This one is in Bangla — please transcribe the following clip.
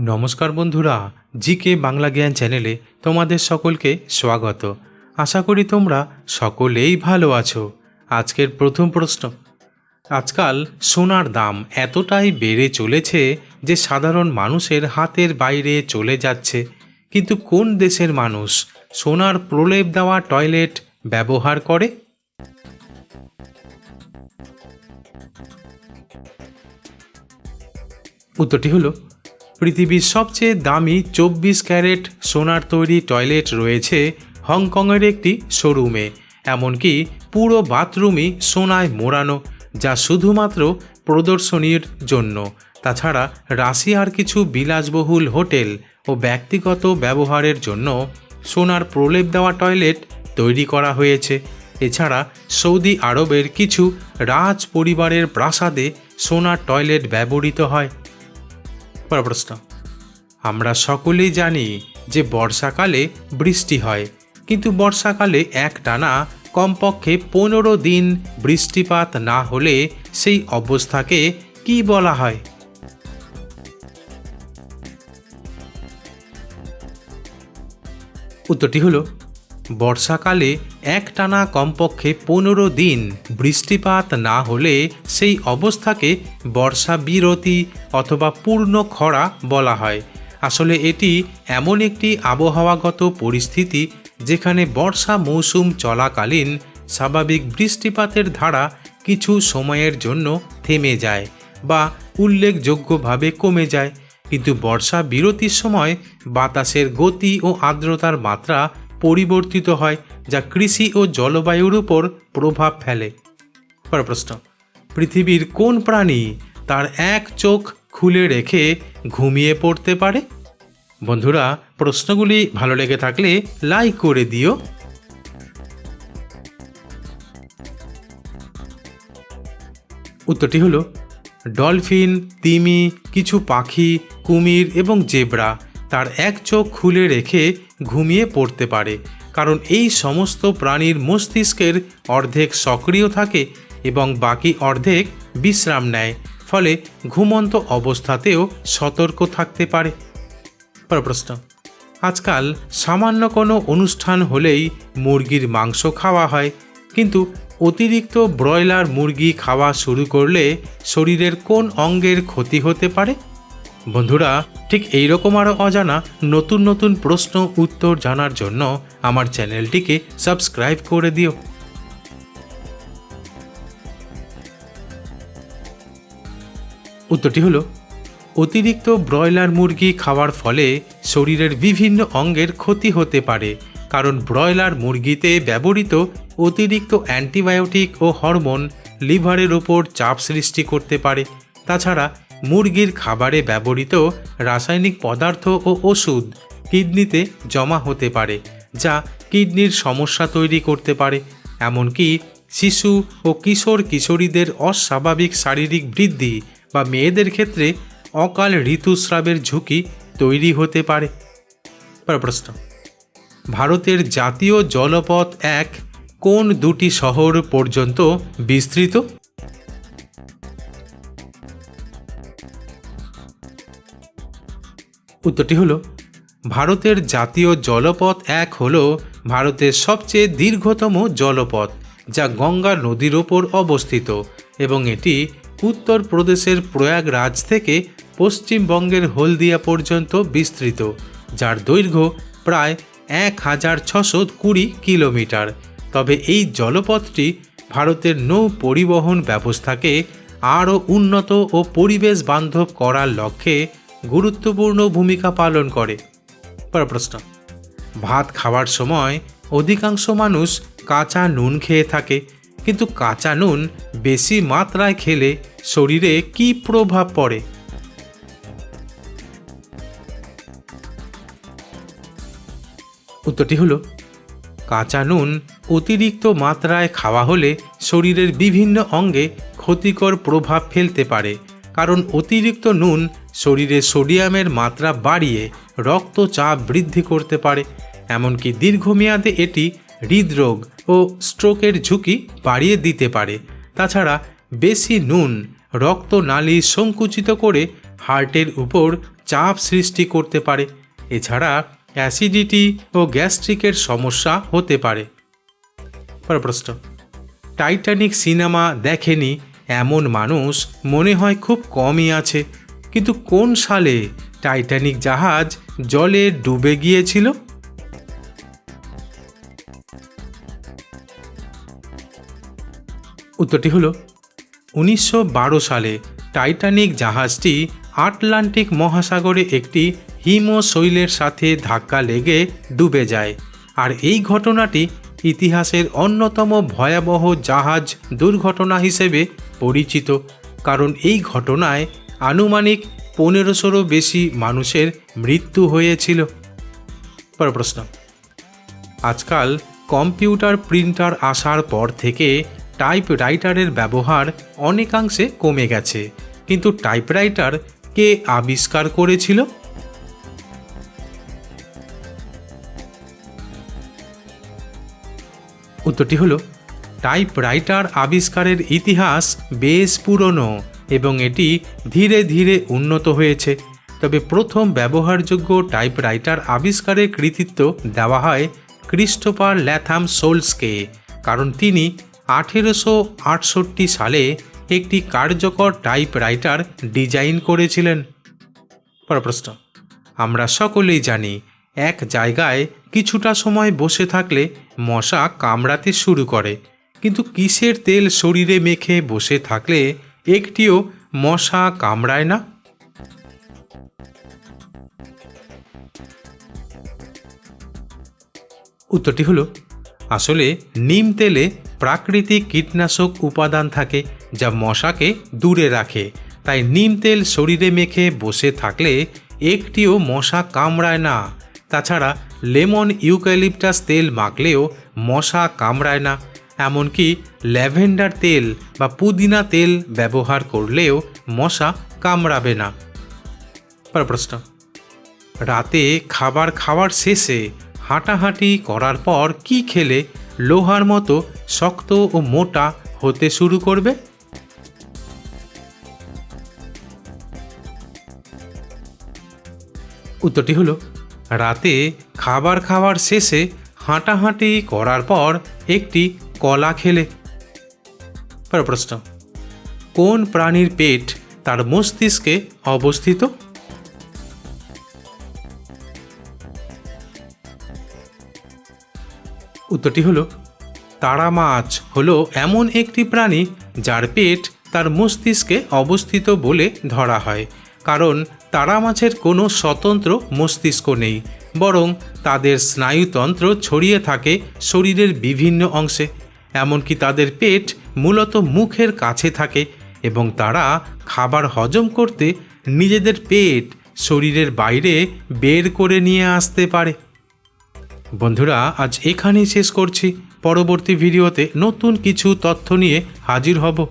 নমস্কার বন্ধুরা, জিকে বাংলা জ্ঞান চ্যানেলে তোমাদের সকলকে স্বাগত। আশা করি তোমরা সকলেই ভালো আছো। আজকের প্রথম প্রশ্ন। আজকাল সোনার দাম এতটাই বেড়ে চলেছে যে সাধারণ মানুষের হাতের বাইরে চলে যাচ্ছে। কিন্তু কোন দেশের মানুষ সোনার প্রলেপ দেওয়া টয়লেট ব্যবহার করে? উত্তরটি হলো পৃথিবীর সবচেয়ে দামি চব্বিশ ক্যারেট সোনার তৈরি টয়লেট রয়েছে হংকংয়ের একটি শোরুমে, এমনকি পুরো বাথরুমই সোনায় মোড়ানো, যা শুধুমাত্র প্রদর্শনীর জন্য। তাছাড়া রাশিয়ার কিছু বিলাসবহুল হোটেল ও ব্যক্তিগত ব্যবহারের জন্য সোনার প্রলেপ দেওয়া টয়লেট তৈরি করা হয়েছে। এছাড়া সৌদি আরবের কিছু রাজ পরিবারের প্রাসাদে সোনার টয়লেট ব্যবহৃত হয়। প্রশ্ন আমরা সকলেই জানি যে বর্ষাকালে বৃষ্টি হয়, কিন্তু বর্ষাকালে এক টানা কমপক্ষে পনেরো দিন বৃষ্টিপাত না হলে সেই অবস্থাকে কি বলা হয়? উত্তরটি হলো বর্ষাকালে একটানা কমপক্ষে পনেরো দিন বৃষ্টিপাত না হলে সেই অবস্থাকে বর্ষা বিরতি অথবা পূর্ণ খরা বলা হয়। আসলে এটি এমন একটি আবহাওয়াগত পরিস্থিতি যেখানে বর্ষা মৌসুম চলাকালীন স্বাভাবিক বৃষ্টিপাতের ধারা কিছু সময়ের জন্য থেমে যায় বা উল্লেখযোগ্যভাবে কমে যায়। কিন্তু বর্ষা বিরতির সময় বাতাসের গতি ও আর্দ্রতার মাত্রা পরিবর্তিত হয়, যা কৃষি ও জলবায়ুর উপর প্রভাব ফেলে। পর প্রশ্ন, পৃথিবীর কোন প্রাণী তার এক চোখ খুলে রেখে ঘুমিয়ে পড়তে পারে? বন্ধুরা, প্রশ্নগুলি ভালো লেগে থাকলে লাইক করে দিও। উত্তরটি হলো, ডলফিন, তিমি, কিছু পাখি, কুমির এবং জেব্রা তার এক চোখ খুলে রেখে ঘুমিয়ে পড়তে পারে। কারণ এই সমস্ত প্রাণীর মস্তিষ্কের অর্ধেক সক্রিয় থাকে এবং বাকি অর্ধেক বিশ্রাম নেয়, ফলে ঘুমন্ত অবস্থাতেও সতর্ক থাকতে পারে। প্রশ্ন আজকাল সামান্য কোনো অনুষ্ঠান হলেই মুরগির মাংস খাওয়া হয়, কিন্তু অতিরিক্ত ব্রয়লার মুরগি খাওয়া শুরু করলে শরীরের কোন অঙ্গের ক্ষতি হতে পারে? বন্ধুরা, ঠিক এইরকম আরও অজানা নতুন নতুন প্রশ্ন, উত্তর জানার জন্য আমার চ্যানেলটিকে সাবস্ক্রাইব করে দিও। উত্তরটি হলো, অতিরিক্ত ব্রয়লার মুরগি খাওয়ার ফলে শরীরের বিভিন্ন অঙ্গের ক্ষতি হতে পারে, কারণ ব্রয়লার মুরগিতে ব্যবহৃত অতিরিক্ত অ্যান্টিবায়োটিক ও হরমোন লিভারের ওপর চাপ সৃষ্টি করতে পারে। তাছাড়া মুরগির খাবারে ব্যবহৃত রাসায়নিক পদার্থ ও ওষুধ কিডনিতে জমা হতে পারে, যা কিডনির সমস্যা তৈরি করতে পারে। এমনকি শিশু ও কিশোর কিশোরীদের অস্বাভাবিক শারীরিক বৃদ্ধি বা মেয়েদের ক্ষেত্রে অকাল ঋতুস্রাবের ঝুঁকি তৈরি হতে পারে। প্রশ্ন। ভারতের জাতীয় জলপথ এক কোন দুটি শহর পর্যন্ত বিস্তৃত? উত্তরটি হলো, ভারতের জাতীয় জলপথ এক হল ভারতের সবচেয়ে দীর্ঘতম জলপথ, যা গঙ্গা নদীর ওপর অবস্থিত এবং এটি উত্তরপ্রদেশের প্রয়াগরাজ থেকে পশ্চিমবঙ্গের হলদিয়া পর্যন্ত বিস্তৃত, যার দৈর্ঘ্য প্রায় এক হাজার ছশো কুড়ি কিলোমিটার। তবে এই জলপথটি ভারতের নৌ পরিবহন ব্যবস্থাকে আরও উন্নত ও পরিবেশ বান্ধব করার লক্ষ্যে গুরুত্বপূর্ণ ভূমিকা পালন করে। পর প্রশ্ন। ভাত খাওয়ার সময় অধিকাংশ মানুষ কাঁচা নুন খেয়ে থাকে, কিন্তু কাঁচা নুন বেশি মাত্রায় খেলে শরীরে কী প্রভাব পড়ে? উত্তরটি হলো, কাঁচা নুন অতিরিক্ত মাত্রায় খাওয়া হলে শরীরের বিভিন্ন অঙ্গে ক্ষতিকর প্রভাব ফেলতে পারে, কারণ অতিরিক্ত নুন শরীরে সোডিয়ামের মাত্রা বাড়িয়ে রক্তচাপ বৃদ্ধি করতে পারে। এমনকি দীর্ঘমেয়াদে এটি হৃদরোগ ও স্ট্রোকের ঝুঁকি বাড়িয়ে দিতে পারে। তাছাড়া বেশি নুন, রক্তনালী সংকুচিত করে হার্টের উপর চাপ সৃষ্টি করতে পারে। এছাড়া অ্যাসিডিটি ও গ্যাস্ট্রিকের সমস্যা হতে পারে। প্রশ্ন। টাইটানিক সিনেমা দেখেনি এমন মানুষ মনে হয় খুব কমই আছে। কিন্তু কোন সালে টাইটানিক জাহাজ জলে ডুবে গিয়েছিল? উত্তরটি হলো, উনিশশো বারো সালে টাইটানিক জাহাজটি আটলান্টিক মহাসাগরে একটি হিমশৈলের সাথে ধাক্কা লেগে ডুবে যায়। আর এই ঘটনাটি ইতিহাসের অন্যতম ভয়াবহ জাহাজ দুর্ঘটনা হিসেবে পরিচিত। কারণ এই ঘটনায় আনুমানিক পনেরোশোরও বেশি মানুষের মৃত্যু হয়েছিল। পর প্রশ্ন। আজকাল কম্পিউটার প্রিন্টার আসার পর থেকে টাইপ রাইটারের ব্যবহার অনেকাংশে কমে গেছে। কিন্তু টাইপরাইটার কে আবিষ্কার করেছিল? উত্তরটি হলো, টাইপরাইটার আবিষ্কারের ইতিহাস বেশ পুরনো। এবং এটি ধীরে ধীরে উন্নত হয়েছে। তবে প্রথম ব্যবহারযোগ্য টাইপরাইটার আবিষ্কারের কৃতিত্ব দেওয়া হয় ক্রিস্টোফার ল্যাথাম সোলসকে, কারণ তিনি আঠেরোশো আটষট্টি সালে একটি কার্যকর টাইপরাইটার ডিজাইন করেছিলেন। পর প্রশ্ন আমরা সকলেই জানি এক জায়গায় কিছুটা সময় বসে থাকলে মশা কামড়াতে শুরু করে, কিন্তু কিসের তেল শরীরে মেখে বসে থাকলে একটিও মশা কামড়ায় না। উত্তরটি হলো, আসলে নিম তেলে প্রাকৃতিক কীটনাশক উপাদান থাকে যা মশাকে দূরে রাখে। তাই নিম তেল শরীরে মেখে বসে থাকলে একটিও মশা কামড়ায় না। তাছাড়া লেমন ইউক্যালিপটাস তেল মাখলেও মশা কামড়ায় না। এমনকি ল্যাভেন্ডার তেল বা পুদিনা তেল ব্যবহার করলেও মশা কামড়াবে না। প্রশ্ন। রাতে খাবার খাওয়ার শেষে হাঁটাহাঁটি করার পর কি খেলে লোহার মতো শক্ত ও মোটা হতে শুরু করবে? উত্তরটি হলো, রাতে খাবার খাওয়ার শেষে হাঁটাহাঁটি করার পর একটি কলা খেলে। পর প্রশ্ন, কোন প্রাণীর পেট তার মস্তিষ্কে অবস্থিত? উত্তরটি হলো, তারা মাছ হলো এমন একটি প্রাণী যার পেট তার মস্তিষ্কে অবস্থিত বলে ধরা হয়, কারণ তারা মাছের কোনো স্বতন্ত্র মস্তিষ্ক নেই, বরং তাদের স্নায়ুতন্ত্র ছড়িয়ে থাকে শরীরের বিভিন্ন অংশে। এমনকি তাদের পেট মূলত মুখের কাছে থাকে এবং তারা খাবার হজম করতে নিজেদের পেট শরীরের বাইরে বের করে নিয়ে আসতে পারে। বন্ধুরা, আজ এখানেই শেষ করছি। পরবর্তী ভিডিওতে নতুন কিছু তথ্য নিয়ে হাজির হব।